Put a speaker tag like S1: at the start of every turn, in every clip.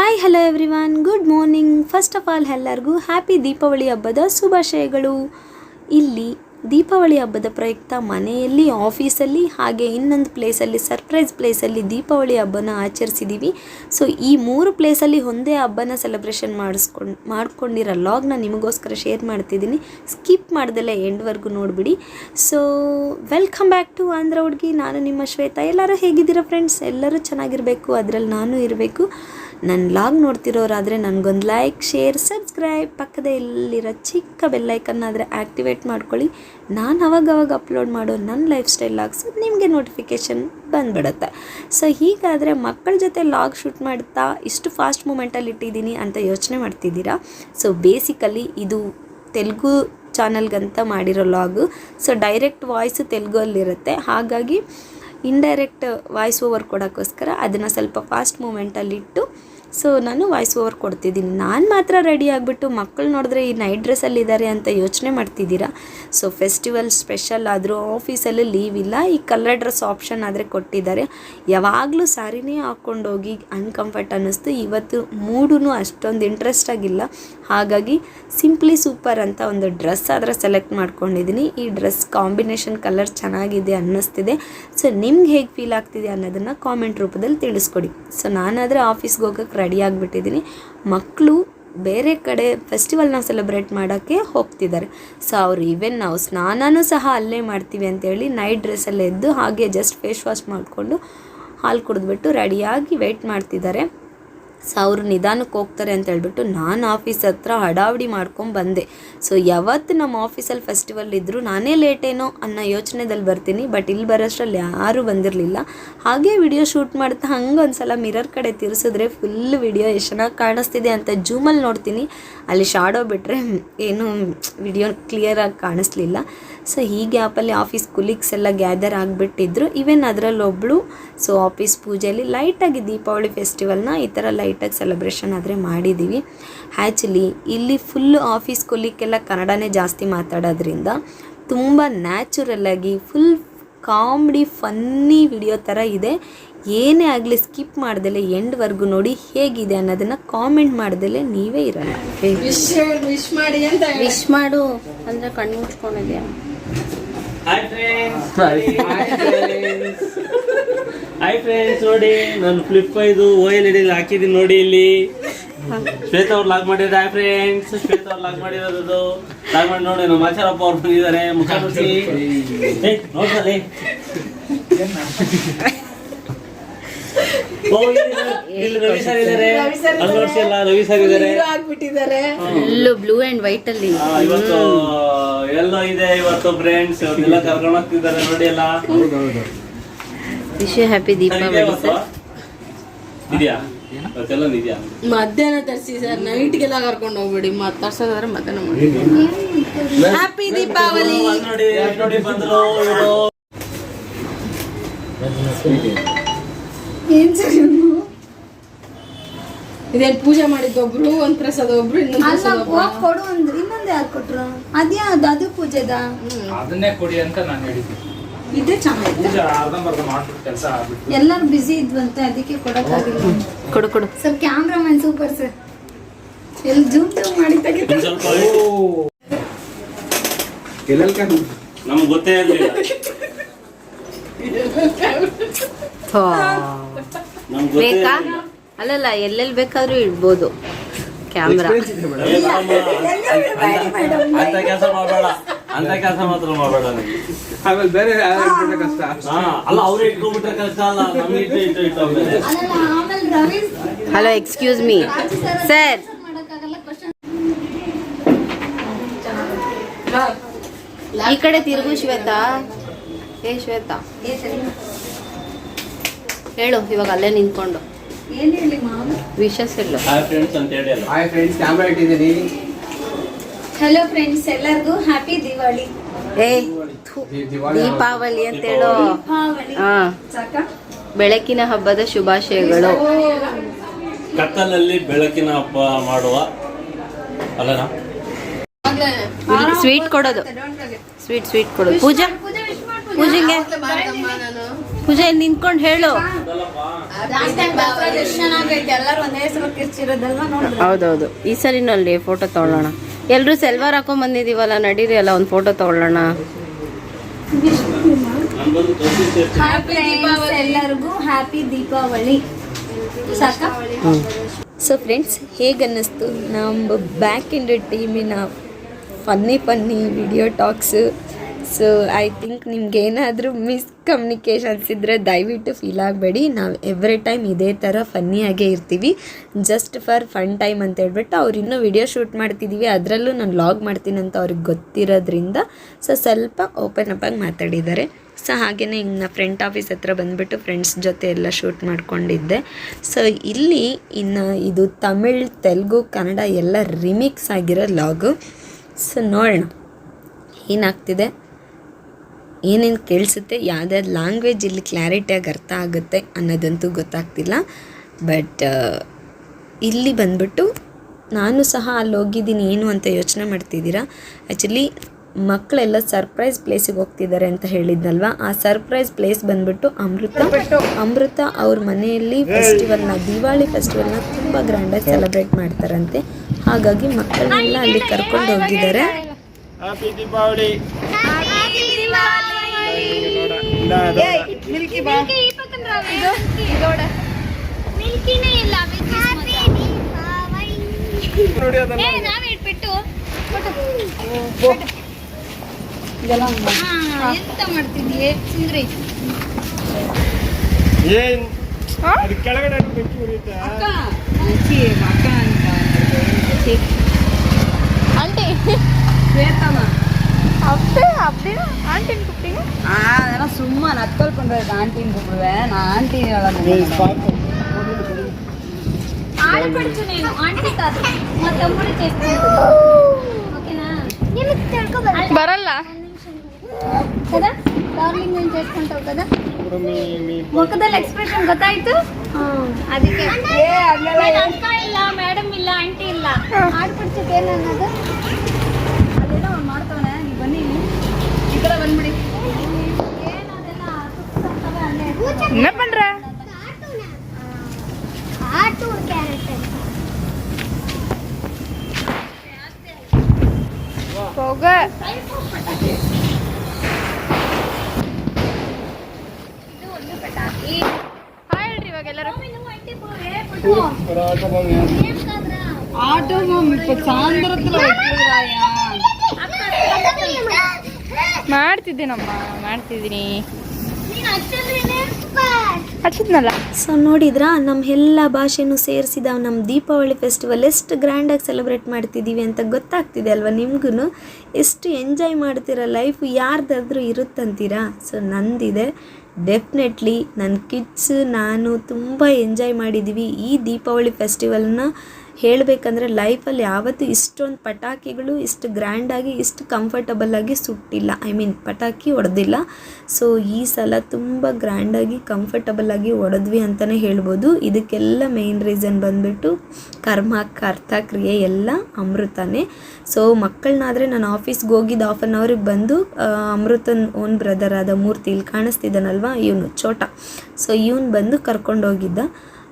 S1: Hi hello everyone good morning first of all ಎಲ್ಲರಿಗೂ happy Deepavali ಹಬ್ಬದ ಶುಭಾಶಯಗಳು. ಇಲ್ಲಿ ದೀಪಾವಳಿ ಹಬ್ಬದ ಪ್ರಯುಕ್ತ ಮನೆಯಲ್ಲಿ ಆಫೀಸಲ್ಲಿ ಹಾಗೆ ಇನ್ನೊಂದು ಪ್ಲೇಸಲ್ಲಿ ಸರ್ಪ್ರೈಸ್ ಪ್ಲೇಸಲ್ಲಿ ದೀಪಾವಳಿ ಹಬ್ಬನ ಆಚರಿಸಿದ್ದೀವಿ ಸೊ ಈ ಮೂರು ಪ್ಲೇಸಲ್ಲಿ ಒಂದೇ ಹಬ್ಬನ ಸೆಲೆಬ್ರೇಷನ್ ಮಾಡಿಸ್ಕೊಂಡು, ಮಾಡ್ಕೊಂಡಿರೋ ಲಾಗ್ನ ನಿಮಗೋಸ್ಕರ ಶೇರ್ ಮಾಡ್ತಿದ್ದೀನಿ. ಸ್ಕಿಪ್ ಮಾಡ್ದೆಲ್ಲ ಎಂಡ್ವರೆಗೂ ನೋಡಿಬಿಡಿ. So welcome back to Andhra ಹುಡುಗಿ ನಾನು ನಿಮ್ಮ ಶ್ವೇತಾ. ಎಲ್ಲರೂ ಹೇಗಿದ್ದೀರಾ ಫ್ರೆಂಡ್ಸ್ ಎಲ್ಲರೂ ಚೆನ್ನಾಗಿರಬೇಕು. ಅದರಲ್ಲಿ ನಾನು ಇರಬೇಕು. ನನ್ನ ಲಾಗ್ ನೋಡ್ತಿರೋರಾದರೆ ನನಗೊಂದು ಲೈಕ್ ಶೇರ್ ಸಬ್ಸ್ಕ್ರೈಬ್ ಪಕ್ಕದಲ್ಲಿರೋ ಚಿಕ್ಕ ಬೆಲ್ಲೈಕನ್ ಆದರೆ ಆ್ಯಕ್ಟಿವೇಟ್ ಮಾಡ್ಕೊಳ್ಳಿ. ನಾನು ಅವಾಗವಾಗ ಅಪ್ಲೋಡ್ ಮಾಡೋ ನನ್ನ ಲೈಫ್ ಸ್ಟೈಲ್ ಲಾಗ್ಸ್ ನಿಮಗೆ ನೋಟಿಫಿಕೇಷನ್ ಬಂದ್ಬಿಡುತ್ತೆ. ಸೊ ಹೀಗಾದರೆ ಮಕ್ಕಳ ಜೊತೆ ಲಾಗ್ ಶೂಟ್ ಮಾಡ್ತಾ ಇಷ್ಟು ಫಾಸ್ಟ್ ಮೂಮೆಂಟಲ್ಲಿ ಇಟ್ಟಿದ್ದೀನಿ ಅಂತ ಯೋಚನೆ ಮಾಡ್ತಿದ್ದೀರಾ? ಸೊ ಬೇಸಿಕಲಿ ಇದು ತೆಲುಗು ಚಾನಲ್ಗಂತ ಮಾಡಿರೋ ಲಾಗು. ಸೊ ಡೈರೆಕ್ಟ್ ವಾಯ್ಸು ತೆಲುಗಲ್ಲಿರುತ್ತೆ ಹಾಗಾಗಿ ಇಂಡೈರೆಕ್ಟ್ ವಾಯ್ಸ್ ಓವರ್ ಕೊಡೋಕ್ಕೋಸ್ಕರ ಅದನ್ನು ಸ್ವಲ್ಪ ಫಾಸ್ಟ್ ಮೂಮೆಂಟಲ್ಲಿಟ್ಟು ಸೊ ನಾನು ವಾಯ್ಸ್ ಓವರ್ ಕೊಡ್ತಿದ್ದೀನಿ. ನಾನು ಮಾತ್ರ ರೆಡಿ ಆಗಿಬಿಟ್ಟು ಮಕ್ಕಳು ನೋಡಿದ್ರೆ ಈ ನೈಟ್ ಡ್ರೆಸ್ಸಲ್ಲಿ ಇದ್ದಾರೆ ಅಂತ ಯೋಚನೆ ಮಾಡ್ತಿದ್ದೀರಾ? ಸೊ ಫೆಸ್ಟಿವಲ್ ಸ್ಪೆಷಲ್ ಆದರೂ ಆಫೀಸಲ್ಲಿ ಲೀವ್ ಇಲ್ಲ. ಈ ಕಲರ್ ಡ್ರೆಸ್ ಆಪ್ಷನ್ ಆದರೆ ಕೊಟ್ಟಿದ್ದಾರೆ. ಯಾವಾಗಲೂ ಸ್ಯಾರಿನೇ ಹಾಕ್ಕೊಂಡೋಗಿ ಅನ್ಕಂಫರ್ಟ್ ಅನ್ನಿಸ್ತು. ಇವತ್ತು ಮೂಡೂ ಅಷ್ಟೊಂದು ಇಂಟ್ರೆಸ್ಟ್ ಆಗಿಲ್ಲ. ಹಾಗಾಗಿ ಸಿಂಪ್ಲಿ ಸೂಪರ್ ಅಂತ ಒಂದು ಡ್ರೆಸ್ ಆದರೆ ಸೆಲೆಕ್ಟ್ ಮಾಡ್ಕೊಂಡಿದ್ದೀನಿ. ಈ ಡ್ರೆಸ್ ಕಾಂಬಿನೇಷನ್ ಕಲರ್ ಚೆನ್ನಾಗಿದೆ ಅನ್ನಿಸ್ತಿದೆ. ಸೊ ನಿಮ್ಗೆ ಹೇಗೆ ಫೀಲ್ ಆಗ್ತಿದೆ ಅನ್ನೋದನ್ನು ಕಾಮೆಂಟ್ ರೂಪದಲ್ಲಿ ತಿಳಿಸ್ಕೊಡಿ. ಸೊ ನಾನಾದರೆ ಆಫೀಸ್ಗೆ ಹೋಗೋಕ್ಕೆ ರೆಡಿ ಆಗಿಬಿಟ್ಟಿದ್ದೀನಿ ಮಕ್ಕಳು ಬೇರೆ ಕಡೆ ಫೆಸ್ಟಿವಲ್ನ ಸೆಲೆಬ್ರೇಟ್ ಮಾಡೋಕ್ಕೆ ಹೋಗ್ತಿದ್ದಾರೆ. ಸೊ ಅವ್ರು ಈವನ್ ನಾವು ಸ್ನಾನನೂ ಸಹ ಅಲ್ಲೇ ಮಾಡ್ತೀವಿ ಅಂತೇಳಿ ನೈಟ್ ಡ್ರೆಸ್ಸಲ್ಲೇ ಎದ್ದು ಹಾಗೆ ಜಸ್ಟ್ ಫೇಸ್ ವಾಶ್ ಮಾಡಿಕೊಂಡು ಹಾಲು ಕುಡಿದ್ಬಿಟ್ಟು ರೆಡಿಯಾಗಿ ವೆಯ್ಟ್ ಮಾಡ್ತಿದ್ದಾರೆ. ಸೊ ಅವರು ನಿಧಾನಕ್ಕೆ ಹೋಗ್ತಾರೆ ಅಂತ ಹೇಳ್ಬಿಟ್ಟು ನಾನು ಆಫೀಸ್ ಹತ್ರ ಹಡಾವಡಿ ಮಾಡ್ಕೊಂಡು ಬಂದೆ. ಸೊ ಯಾವತ್ತು ನಮ್ಮ ಆಫೀಸಲ್ಲಿ ಫೆಸ್ಟಿವಲ್ ಇದ್ದರೂ ನಾನೇ ಲೇಟೇನೋ ಅನ್ನೋ ಯೋಚನೆದಲ್ಲಿ ಬರ್ತೀನಿ ಬಟ್ ಇಲ್ಲಿ ಬರೋಷ್ಟರಲ್ಲಿ ಯಾರೂ ಬಂದಿರಲಿಲ್ಲ. ಹಾಗೆ ವಿಡಿಯೋ ಶೂಟ್ ಮಾಡ್ತಾ ಹಂಗೆ ಒಂದು ಸಲ ಮಿರರ್ ಕಡೆ ತಿರ್ಸಿದ್ರೆ ಫುಲ್ ವಿಡಿಯೋ ಎಷ್ಟು ಚೆನ್ನಾಗಿ ಕಾಣಿಸ್ತಿದೆ ಅಂತ ಜೂಮಲ್ಲಿ ನೋಡ್ತೀನಿ. ಅಲ್ಲಿ ಶಾಡೋ ಬಿಟ್ಟರೆ ಏನು ವಿಡಿಯೋ ಕ್ಲಿಯರಾಗಿ ಕಾಣಿಸ್ಲಿಲ್ಲ. ಸೊ ಹೀಗೆ ಆ್ಯಪಲ್ಲಿ ಆಫೀಸ್ ಕುಲೀಗ್ಸ್ ಎಲ್ಲ ಗ್ಯಾದರ್ ಆಗಿಬಿಟ್ಟಿದ್ರು. ಈವನ್ ಅದರಲ್ಲೊಬ್ಬಳು ಸೊ ಆಫೀಸ್ ಪೂಜೆಯಲ್ಲಿ ಲೈಟಾಗಿ ದೀಪಾವಳಿ ಫೆಸ್ಟಿವಲ್ನ ಈ ಥರ ಲೈಟಾಗಿ ಸೆಲೆಬ್ರೇಷನ್ ಆದರೆ ಮಾಡಿದ್ದೀವಿ ಆ್ಯಕ್ಚುಲಿ ಇಲ್ಲಿ ಫುಲ್ ಆಫೀಸ್ ಕೊಲ್ಲಿಕ್ಕೆಲ್ಲ ಕನ್ನಡನೇ ಜಾಸ್ತಿ ಮಾತಾಡೋದ್ರಿಂದ ತುಂಬ ನ್ಯಾಚುರಲ್ಲಾಗಿ ಫುಲ್ ಕಾಮಿಡಿ ಫನ್ನಿ ವಿಡಿಯೋ ಥರ ಇದೆ. ಏನೇ ಆಗಲಿ ಸ್ಕಿಪ್ ಮಾಡ್ದಲೆ ಎಂಡ್ವರೆಗೂ ನೋಡಿ ಹೇಗಿದೆ ಅನ್ನೋದನ್ನು ಕಾಮೆಂಟ್ ಮಾಡ್ದಲೆ ನೀವೇ ಇರಲ್ಲ.
S2: ವಿಶ್ ವಿಶ್ ಮಾಡಿ ಅಂತ ಹೇಳಿ.
S1: ವಿಶ್ ಮಾಡು ಅಂದರೆ ಕಣ್ಣು ಮುಚ್ಕೊಂಡಿದ್ಯಾ?
S3: ಹಾಯ್ ಫ್ರೆಂಡ್ಸ್ ನೋಡಿ ನಾನು ಫ್ಲಿಪ್ ಇದು ಓ ಎಲ್ ಇಡಿ ಹಾಕಿದ್ದೀನಿ ನೋಡಿ ಇಲ್ಲಿ. ಶ್ವೇತ ಅವ್ರು ಲಾಗ್ ಮಾಡಿದ್ರೆ ಹಾಯ್ ಫ್ರೆಂಡ್ಸ್ ಶ್ವೇತ ಅವ್ರು ಲಾಗ್ ಮಾಡಿರೋದು. ಲಾಗ್ ಮಾಡಿ ನೋಡಿ ನಮ್ಮ ಆಚಾರಪ್ಪ ಅವ್ರು ಬಂದಿದ್ದಾರೆ. ಮುಖ ನೋಡಿ ಏ ನೋಡ್ಸಲ್ಲಿ ರವಿ ಸರ್ ಇದ್ದಾರೆ.
S2: ರವಿ
S3: ಅಲ್ಲಿ ಅಲ್ಲ ಸರ್
S1: ಬ್ಲೂ ಅಂಡ್ ವೈಟ್
S3: ಆ, ಇವತ್ತು ಎಲ್ಲೋ ಇದೆ ಇವತ್ತು ಫ್ರೆಂಡ್ಸ್ ಎಲ್ಲ ಕರ್ಕೊಂಡು ಹೋಗ್ತಿದ್ದಾರೆ ನೋಡಿ ಎಲ್ಲ
S1: ವಿಶ್ ಹ್ಯಾಪಿ ದೀಪಾವಳಿ
S2: ಮಧ್ಯಾಹ್ನ ತರಿಸಿ ಸರ್ ನೈಟ್ಗೆಲ್ಲ ಕರ್ಕೊಂಡು ಹೋಗ್ಬಿಡಿ. ಮತ್ತೆ ತರ್ಸೋದಾದ್ರೆ ಮಧ್ಯಾಹ್ನ ಮಾಡಿ. ಹ್ಯಾಪಿ ದೀಪಾವಳಿ. ಇದೇನ್ ಪೂಜೆ ಮಾಡಿದ್ದೊಬ್ರು ಒಂದ್ ಪ್ರಸಾದ ಒಬ್ರು ಒಂದ್ ಪ್ರಸಾದ ಒಬ್ರು?
S4: ಕೊಡು ಅಂದ್ರೆ ಇನ್ನೊಂದು ಯಾರು ಕೊಟ್ರು? ಅದ್ಯಾ ಅದು ಪೂಜೆದ?
S5: ಅದನ್ನೇ ಕೊಡಿ ಅಂತ ನಾನು ಹೇಳಿದ್ದೆ
S4: ಇದೇ ಚೆನ್ನಾಗಿತ್ತು ಎಲ್ಲರೂ ಬಿಸಿ ಇದ್ವಂತೆ ಅದಕ್ಕೆ ಕೊಡಕ್ಕಾಗಿಲ್ಲ
S1: ಕೊಡು ಕೊಡು.
S4: ಸರ್ ಕ್ಯಾಮ್ರಾಮನ್ ಸೂಪರ್ ಸರ್ ಎಲ್ಲಿ ಜೂಮ್ ಜೂಮ್ ಮಾಡಿ
S3: ನಮ್ಗೆ ಗೊತ್ತೇ ಗೊತ್ತೇ
S1: ಬೇಕಾ? ಅಲ್ಲಲ್ಲ ಎಲ್ಲೆಲ್ಲಿ ಬೇಕಾದ್ರೂ ಇಡ್ಬೋದು. ಕ್ಯಾಮ್ರಾ
S3: ಅಂತ ಕೆಲಸ ಮಾಡಬೇಡ. ಅಂತ ಕೆಲಸ ಮಾತ್ರ ಮಾಡಬೇಡ
S5: ಆಮೇಲೆ ಬೇರೆ ಕಷ್ಟ
S3: ಅಲ್ಲ ಅವ್ರು ಇಟ್ಕೊಂಡ್ಬಿಟ್ರೆ ಕಷ್ಟ ಅಲ್ಲ ನಮ್ಗೆ ಇಟ್ಟು ಇಟ್ಟು ಇಟ್ಟು ಆಮೇಲೆ.
S4: ಆಮೇಲೆ
S1: Ravi hello excuse
S4: me sir
S1: ಈ ಕಡೆ ತಿರುಗು ಶ್ವೇತಾ. ಏ ಶ್ವೇತಾ. ಹೇಳು ಇವಾಗ ಅಲ್ಲೇ ನಿಂತ್ಕೊಂಡು.
S4: ಏನ್ ಹೇಳಿ ಮಾಮ
S1: ವಿಶಸ್ ಹೇಳು.
S3: ಹಾಯ್ ಫ್ರೆಂಡ್ಸ್ ಅಂತ ಹೇಳಿ
S5: ಹಾಯ್ ಫ್ರೆಂಡ್ಸ್ ಕ್ಯಾಮ್ರಾ ಇಟ್ಟಿದ್ದೀನಿ.
S4: ಹಲೋ ಫ್ರೆಂಡ್ಸ್ ಎಲ್ಲರಿಗೂ ಹ್ಯಾಪಿ ದಿವಾಳಿ
S1: ಏ ಥು, ದೀಪಾವಳಿ ಅಂತ ಹೇಳೋ
S4: ದೀಪಾವಳಿ.
S1: ಹಾ.
S4: ಸಾಕ.
S1: ಬೆಳಕಿನ ಹಬ್ಬದ ಶುಭಾಶಯಗಳು.
S3: ಕತ್ತಲಲ್ಲಿ ಬೆಳಕಿನ ಹಬ್ಬ ಮಾಡುವ ಅಲ್ಲನಾ?
S1: ಸ್ವೀಟ್ ಕೊಡೋದು. ಸ್ವೀಟ್ ಸ್ವೀಟ್ ಕೊಡೋದು. ಪೂಜಾ?
S4: ಪೂಜೆ ವಿಶ್ ಮಾಡ್ಬೋದು
S1: ಪೂಜೆಗೆ
S2: ಪೂಜೆ ಇಲ್ಲಿ ನಿಂತ್ಕೊಂಡು ಹೇಳು.
S1: ಚೆನ್ನಾಗೈತೆ ಎಲ್ಲರೂ ಒಂದೇ ಸಲ ಕಿರ್ಚಿರೋದಲ್ವಾ ನೋಡಿದ್ರೆ?
S2: ಹೌದೌದು. ಈ ಸರಿನೂ ಅಲ್ಲಿ ಫೋಟೋ ತಗೊಳ್ಳೋಣ. ಎಲ್ಲರೂ ಸೆಲ್ವಾರ್ ಹಾಕೊಂಡ್ ಬಂದಿದೀವಲ್ಲ ನಡೀರಿ ಅಲ್ಲ ಒಂದು ಫೋಟೋ ತಗೊಳ್ಳೋಣ.
S1: ಎಲ್ಲರಿಗೂ ಹ್ಯಾಪಿ ದೀಪಾವಳಿ ಸಾಕ? ಸೊ ಫ್ರೆಂಡ್ಸ್ ಹೇಗೆ ಅನ್ನಿಸ್ತು ನಮ್ಮ back end ಟೀಮಿನ funny funny video talks so I think ನಿಮ್ಗೆ ಏನಾದರೂ ಮಿಸ್ಕಮ್ಯುನಿಕೇಷನ್ಸ್ ಇದ್ದರೆ ದಯವಿಟ್ಟು ಫೀಲ್ ಆಗಬೇಡಿ. ನಾವು ಎವ್ರಿ ಟೈಮ್ ಇದೇ ಥರ ಫನ್ನಿಯಾಗೇ ಇರ್ತೀವಿ. ಜಸ್ಟ್ ಫಾರ್ ಫನ್ ಟೈಮ್ ಅಂತ ಹೇಳ್ಬಿಟ್ಟು ಅವ್ರು ಇನ್ನೂ ವಿಡಿಯೋ ಶೂಟ್ ಮಾಡ್ತಿದ್ದೀವಿ ಅದರಲ್ಲೂ ನಾನು ಲಾಗ್ ಮಾಡ್ತೀನಿ ಅಂತ ಅವ್ರಿಗೆ ಗೊತ್ತಿರೋದ್ರಿಂದ ಸೊ, ಸ್ವಲ್ಪ ಓಪನ್ ಅಪ್ ಆಗಿ ಮಾತಾಡಿದ್ದಾರೆ. ಸೊ ಹಾಗೆಯೇ ಇನ್ನು ಫ್ರೆಂಟ್ ಆಫೀಸ್ ಹತ್ರ ಬಂದುಬಿಟ್ಟು ಫ್ರೆಂಡ್ಸ್ ಜೊತೆ ಎಲ್ಲ ಶೂಟ್ ಮಾಡ್ಕೊಂಡಿದ್ದೆ. ಸೊ ಇಲ್ಲಿ ಇನ್ನು ಇದು ತಮಿಳ್, ತೆಲುಗು, ಕನ್ನಡ ಎಲ್ಲ ರಿಮಿಕ್ಸ್ ಆಗಿರೋ ಲಾಗು ಸೊ ನೋಡೋಣ. ಏನಾಗ್ತಿದೆ? ಏನೇನು ಕೇಳಿಸುತ್ತೆ ಯಾವ್ದಾದ್ರು ಲ್ಯಾಂಗ್ವೇಜ್ ಇಲ್ಲಿ ಕ್ಲಾರಿಟಿಯಾಗಿ ಅರ್ಥ ಆಗುತ್ತೆ ಅನ್ನೋದಂತೂ ಗೊತ್ತಾಗ್ತಿಲ್ಲ. ಬಟ್ ಇಲ್ಲಿ ಬಂದ್ಬಿಟ್ಟು ನಾನು ಸಹ ಅಲ್ಲಿ ಹೋಗಿದ್ದೀನಿ ಏನು ಅಂತ ಯೋಚನೆ ಮಾಡ್ತಿದ್ದೀರಾ? ಆ್ಯಕ್ಚುಲಿ ಮಕ್ಕಳೆಲ್ಲ ಸರ್ಪ್ರೈಸ್ ಪ್ಲೇಸಿಗೆ ಹೋಗ್ತಿದ್ದಾರೆ ಅಂತ ಹೇಳಿದ್ನಲ್ವಾ? ಆ ಸರ್ಪ್ರೈಸ್ ಪ್ಲೇಸ್ ಬಂದ್ಬಿಟ್ಟು ಅಮೃತ ಅಮೃತ ಅವ್ರ ಮನೆಯಲ್ಲಿ ಫೆಸ್ಟಿವಲ್ನ ದಿವಾಳಿ ಫೆಸ್ಟಿವಲ್ನ ತುಂಬ ಗ್ರ್ಯಾಂಡಾಗಿ ಸೆಲೆಬ್ರೇಟ್ ಮಾಡ್ತಾರಂತೆ. ಹಾಗಾಗಿ ಮಕ್ಕಳನ್ನೆಲ್ಲ ಅಲ್ಲಿ ಕರ್ಕೊಂಡು ಹೋಗಿದ್ದಾರೆ.
S4: ಮಿಲ್ಕಿನೇ ಇಲ್ಲ ನಾವೇ ಇಟ್ಬಿಟ್ಟು ಎಂತ ಮಾಡ್ತಿದ್ದೀಯ ಸುಂದ್ರಿ ಆಂಟಿ ಅಪ್ಪೆ ಅಪ್ಪೆ ஆண்டின் கூப்பிட்டீங்க
S2: அதெல்லாம் சும்மா நக்கல் பண்ணுறது ஆண்டின் கூப்பிடுவேன் நான் ஆண்டி
S4: ఆడపడుచు నేను ఆంటీ కాదు మా తమ్ముడు చేసుకుంటున్నాను ఓకేనా బరల్లా కదా డార్లింగ్ నేను చేసుకుంటావు కదా ముఖదల్ ఎక్స్ప్రెషన్ గొత్తాయితు ಅದಕ್ಕೆ ಅಕ್ಕ ಇಲ್ಲ ಮೇಡಮ್ ಇಲ್ಲ ಆಂಟಿ ಇಲ್ಲ ಆಡ್ಬಿಡ್ತಿದ್ದೇನನ್ನೋದು ಅಲ್ಲೇ ಕಾರ್ಟೂನ್ ಕ್ಯಾರೆಕ್ಟರ್ ಇದು ಒಂದು ಪಟಾಕಿ ಹೇಳ್ರಿ ಇವಾಗ ಎಲ್ಲರೂ
S2: ఆటో సాంద్రతలో
S6: ಮಾಡ್ತಿದ್ದೀನಮ್ಮ ಮಾಡ್ತಿದ್ದೀನಿ
S4: ನೀನು ಹಚ್ಚಿದ್ರೇನೆ
S6: ಹಚ್ಚಿದ್ನಲ್ಲ?
S1: ಸೊ ನೋಡಿದ್ರಾ? ನಮ್ಮ ಎಲ್ಲ ಭಾಷೆನೂ ಸೇರಿಸಿದ ನಮ್ಮ ದೀಪಾವಳಿ ಫೆಸ್ಟಿವಲ್ ಎಷ್ಟು ಗ್ರ್ಯಾಂಡಾಗಿ ಸೆಲೆಬ್ರೇಟ್ ಮಾಡ್ತಿದ್ದೀವಿ ಅಂತ ಗೊತ್ತಾಗ್ತಿದೆ ಅಲ್ವಾ ನಿಮ್ಗೂ ಎಷ್ಟು ಎಂಜಾಯ್ ಮಾಡ್ತೀರ ಲೈಫ್ ಯಾರ್ದಾದ್ರೂ ಇರುತ್ತಂತೀರಾ? ಸೊ ನಂದಿದೆ. ಡೆಫಿನೆಟ್ಲಿ ನನ್ನ ಕಿಡ್ಸ್ ನಾನು ತುಂಬ ಎಂಜಾಯ್ ಮಾಡಿದ್ದೀವಿ ಈ ದೀಪಾವಳಿ ಫೆಸ್ಟಿವಲ್ನ ಹೇಳಬೇಕಂದ್ರೆ ಲೈಫಲ್ಲಿ ಯಾವತ್ತೂ ಇಷ್ಟೊಂದು ಪಟಾಕಿಗಳು ಇಷ್ಟು ಗ್ರ್ಯಾಂಡಾಗಿ ಇಷ್ಟು ಕಂಫರ್ಟಬಲ್ಲಾಗಿ ಸುಟ್ಟಿಲ್ಲ. ಐ ಮೀನ್ ಪಟಾಕಿ ಹೊಡೆದಿಲ್ಲ ಸೊ ಈ ಸಲ ತುಂಬ ಗ್ರ್ಯಾಂಡಾಗಿ ಕಂಫರ್ಟಬಲ್ಲಾಗಿ ಹೊಡೆದ್ವಿ ಅಂತಲೇ ಹೇಳ್ಬೋದು. ಇದಕ್ಕೆಲ್ಲ ಮೇಯ್ನ್ ರೀಸನ್ ಬಂದುಬಿಟ್ಟು ಕರ್ಮ, ಕರ್ತ, ಕ್ರಿಯೆ ಎಲ್ಲ ಅಮೃತನೇ. ಸೊ ಮಕ್ಕಳನ್ನಾದರೆ ನಾನು ಆಫೀಸ್ಗೆ ಹೋಗಿದ್ದು ಹಾಫ್ ಆನ್ ಅವರಿಗೆ ಬಂದು ಅಮೃತನ್ ಓನ್ ಬ್ರದರ್ ಆದ ಮೂರ್ತಿ ಇಲ್ಲಿ ಕಾಣಿಸ್ತಿದ್ದಾನಲ್ವಾ ಇವನು ಚೋಟ ಸೊ ಇವನು ಬಂದು ಕರ್ಕೊಂಡು ಹೋಗಿದ್ದ.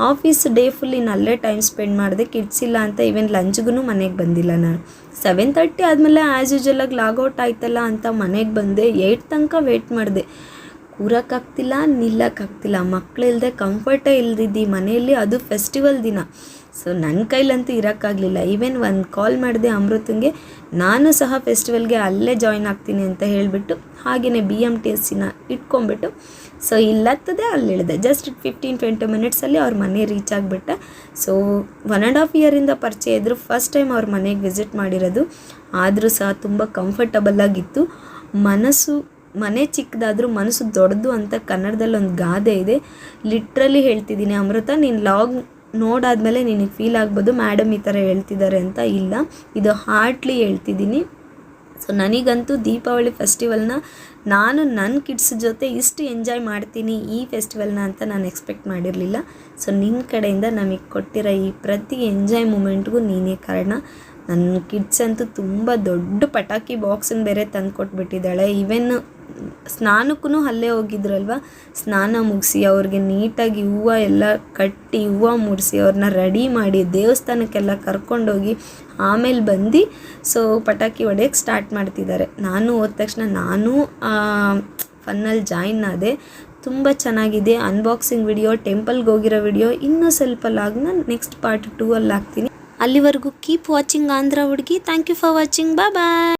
S1: ಆಫೀಸ್ ಡೇ ಫುಲ್ ಇನ್ನು ಅಲ್ಲೇ ಟೈಮ್ ಸ್ಪೆಂಡ್ ಮಾಡಿದೆ, ಕಿಡ್ಸ್ ಇಲ್ಲ ಅಂತ ಈವನ್ ಲಂಚ್ಗೂ ಮನೆಗೆ ಬಂದಿಲ್ಲ ನಾನು. ಸೆವೆನ್ ತರ್ಟಿ ಆದಮೇಲೆ ಆ್ಯಸ್ ಯೂಶಲಾಗಿ ಲಾಗೌಟ್ ಆಯ್ತಲ್ಲ ಅಂತ ಮನೆಗೆ ಬಂದೆ ಏಯ್ಟ್ ತನಕ ವೇಟ್ ಮಾಡಿದೆ. ಕೂರಕ್ಕಾಗ್ತಿಲ್ಲ ನಿಲ್ಲಕ್ಕಾಗ್ತಿಲ್ಲ. ಮಕ್ಕಳಿಲ್ಲದೆ ಕಂಫರ್ಟೇ ಇಲ್ದಿದ್ದು ಮನೆಯಲ್ಲಿ, ಅದು ಫೆಸ್ಟಿವಲ್ ದಿನ. ಸೊ ನನ್ನ ಕೈಲಂತೂ ಇರೋಕ್ಕಾಗಲಿಲ್ಲ. ಈವನ್ ಒಂದು ಕಾಲ್ ಮಾಡಿದೆ ಅಮೃತಂಗೆ, ನಾನು ಸಹ ಫೆಸ್ಟಿವಲ್ಗೆ ಅಲ್ಲೇ ಜಾಯ್ನ್ ಆಗ್ತೀನಿ ಅಂತ ಹೇಳಿಬಿಟ್ಟು ಹಾಗೆಯೇ ಬಿ ಎಂ ಟಿ ಎಸ್ ಸಿನ ಇಟ್ಕೊಂಡ್ಬಿಟ್ಟು ಸೊ ಇಲ್ಲತ್ತದೆ ಅಲ್ಲಿ ಇಳಿದೆ. ಜಸ್ಟ್ ಫಿಫ್ಟೀನ್ ಟ್ವೆಂಟಿ ಮಿನಿಟ್ಸಲ್ಲಿ ಅವ್ರ ಮನೆ ರೀಚ್ ಆಗಿಬಿಟ್ಟೆ. ಸೊ ಒನ್ ಆ್ಯಂಡ್ ಹಾಫ್ ಇಯರಿಂದ ಪರಿಚಯ ಇದ್ದರು ಫಸ್ಟ್ ಟೈಮ್ ಅವ್ರ ಮನೆಗೆ ವಿಸಿಟ್ ಮಾಡಿರೋದು. ಆದರೂ ಸಹ ತುಂಬ ಕಂಫರ್ಟಬಲ್ಲಾಗಿತ್ತು ಮನಸ್ಸು ಮನೆ ಚಿಕ್ಕದಾದರೂ ಮನಸ್ಸು ದೊಡ್ಡದು ಅಂತ ಕನ್ನಡದಲ್ಲಿ ಒಂದು ಗಾದೆ ಇದೆ. ಲಿಟ್ರಲಿ ಹೇಳ್ತಿದ್ದೀನಿ ಅಮೃತ, ನೀನು ಲಾಗ್ ನೋಡಾದ್ಮೇಲೆ ನಿನಗೆ ಫೀಲ್ ಆಗ್ಬೋದು ಮೇಡಮ್ ಈ ಥರ ಹೇಳ್ತಿದ್ದಾರೆ ಅಂತ ಇಲ್ಲ. ಇದು ಹಾರ್ಟ್ಲಿ ಹೇಳ್ತಿದ್ದೀನಿ. ಸೊ ನನಗಂತೂ ದೀಪಾವಳಿ ಫೆಸ್ಟಿವಲ್ನ ನಾನು ನನ್ನ ಕಿಡ್ಸ್ ಜೊತೆ ಇಷ್ಟು ಎಂಜಾಯ್ ಮಾಡ್ತೀನಿ ಈ ಫೆಸ್ಟಿವಲ್ನ ಅಂತ ನಾನು ಎಕ್ಸ್ಪೆಕ್ಟ್ ಮಾಡಿರಲಿಲ್ಲ. ಸೊ ನಿನ್ನ ಕಡೆಯಿಂದ ನಮಗೆ ಕೊಟ್ಟಿರೋ ಈ ಪ್ರತಿ ಎಂಜಾಯ್ ಮೂಮೆಂಟ್ಗೂ ನೀನೇ ಕಾರಣ. ನನ್ನ ಕಿಡ್ಸ್ ಅಂತೂ ತುಂಬ ದೊಡ್ಡ ಪಟಾಕಿ ಬಾಕ್ಸನ್ನು ಬೇರೆ ತಂದು ಕೊಟ್ಬಿಟ್ಟಿದ್ದಾಳೆ ಈವೆನ್ ಸ್ನಾನಕ್ಕೂ ಅಲ್ಲೇ ಹೋಗಿದ್ರಲ್ವ? ಸ್ನಾನ ಮುಗಿಸಿ ಅವ್ರಿಗೆ ನೀಟಾಗಿ ಹೂವು ಎಲ್ಲ ಕಟ್ಟಿ ಹೂವು ಮುಡಿಸಿ ಅವ್ರನ್ನ ರೆಡಿ ಮಾಡಿ ದೇವಸ್ಥಾನಕ್ಕೆಲ್ಲ ಕರ್ಕೊಂಡೋಗಿ ಆಮೇಲೆ ಬಂದು, ಸೊ ಪಟಾಕಿ ಹೊಡೆಯೋಕ್ಕೆ ಸ್ಟಾರ್ಟ್ ಮಾಡ್ತಿದ್ದಾರೆ. ನಾನು ಹೋದ ತಕ್ಷಣ ನಾನು ಫನ್ನಲ್ಲಿ ಜಾಯಿನ್ ಆದೆ. ತುಂಬ ಚೆನ್ನಾಗಿದೆ. ಅನ್ಬಾಕ್ಸಿಂಗ್ ವಿಡಿಯೋ ಟೆಂಪಲ್ಗೆ ಹೋಗಿರೋ ವಿಡಿಯೋ ಇನ್ನೂ ಸ್ವಲ್ಪ ಲಾಗ್ ನಾನು ನೆಕ್ಸ್ಟ್ ಪಾರ್ಟ್ ಟೂ ಅಲ್ಲಿ ಹಾಕ್ತೀನಿ. ಅಲ್ಲಿವರೆಗೂ ಕೀಪ್ ವಾಚಿಂಗ್ ಆಂಧ್ರ ಹುಡುಗಿ. ಥ್ಯಾಂಕ್ ಯು ಫಾರ್ ವಾಚಿಂಗ್ ಬಾ ಬಾಯ್